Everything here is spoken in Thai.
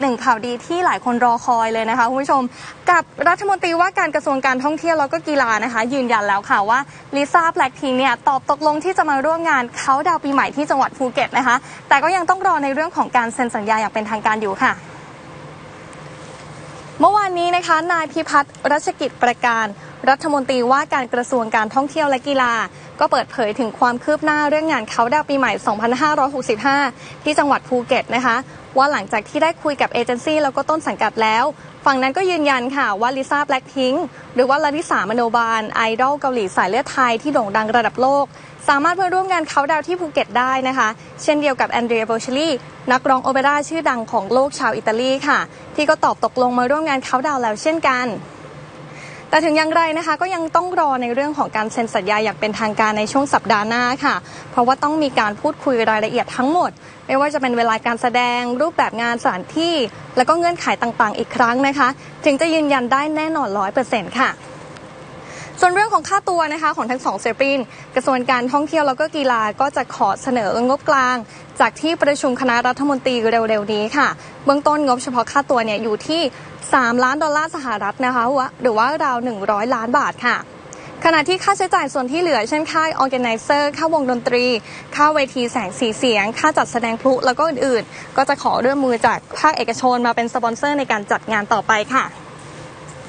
หนึ่งข่าวดีที่หลายคนรอคอยเลยนะคะคุณผู้ชม กับรัฐมนตรีว่าการกระทรวงการท่องเที่ยวแล้วก็กีฬานะคะ ยืนยันแล้วค่ะว่าลิซ่าแบล็กพิงเนี่ยตอบตกลงที่จะมาร่วมงานเขาดาวปีใหม่ที่จังหวัดภูเก็ตนะคะ แต่ก็ยังต้องรอในเรื่องของการเซ็นสัญญาอย่างเป็นทางการอยู่ค่ะเมื่อวานนี้นะคะ นายพิพัฒน์รัชกิจประการ รัฐมนตรีว่าการกระทรวงการท่องเที่ยวและกีฬา ก็เปิดเผยถึงความคืบหน้าเรื่องงานเขาดาวปีใหม่ 2565 ที่จังหวัดภูเก็ตนะคะ ว่าหลังจากที่ได้คุยกับเอเจนซี่แล้วก็ต้นสังกัดแล้ว ฝั่งนั้นก็ยืนยันค่ะว่าลิซ่าแบล็คพิงหรือว่าลาลิสามโนบาลไอดอลเกาหลีสายเลือดไทยที่โด่งดังระดับโลกสามารถมาร่วมงานเขาดาวที่ภูเก็ตได้นะคะ เช่นเดียวกับแอนเดรียโบชลีนักร้องโอเปร่าชื่อดังของโลกชาวอิตาลีค่ะ ที่ก็ตอบตกลงมาร่วมงานเขาดาวแล้วเช่นกัน แต่ถึงอย่างไรนะคะก็ยังต้องรอในเรื่องของการเซ็นสัญญาอย่างเป็นทางการในช่วงสัปดาห์หน้าค่ะ เพราะว่าต้องมีการพูดคุยรายละเอียดทั้งหมด ไม่ว่าจะเป็นเวลาการแสดง รูปแบบงานสถานที่ และก็เงื่อนไขต่างๆ อีกครั้งนะคะ ถึงจะยืนยันได้แน่นอนร้อยเปอร์เซ็นต์ค่ะ ส่วนเรื่องของค่าตัวนะคะของทั้งสองศิลปิน กระทรวงการท่องเที่ยวแล้วก็กีฬาก็จะขอเสนองบกลาง จากที่ประชุมคณะรัฐมนตรีเร็วๆนี้ค่ะ เบื้องต้นงบเฉพาะค่าตัวเนี่ยอยู่ที่ 3 ล้านดอลลาร์สหรัฐนะคะหรือว่าราว 100 ล้านบาทค่ะขณะที่ค่าใช้จ่ายส่วนที่เหลือ เช่นค่า organizer ค่าวงดนตรี ค่าเวทีแสงสีเสียง ค่าจัดแสดงพลุแล้วก็อื่นๆ ก็จะขอร่วมมือจากภาคเอกชนมาเป็นสปอนเซอร์ในการจัดงานต่อไปค่ะ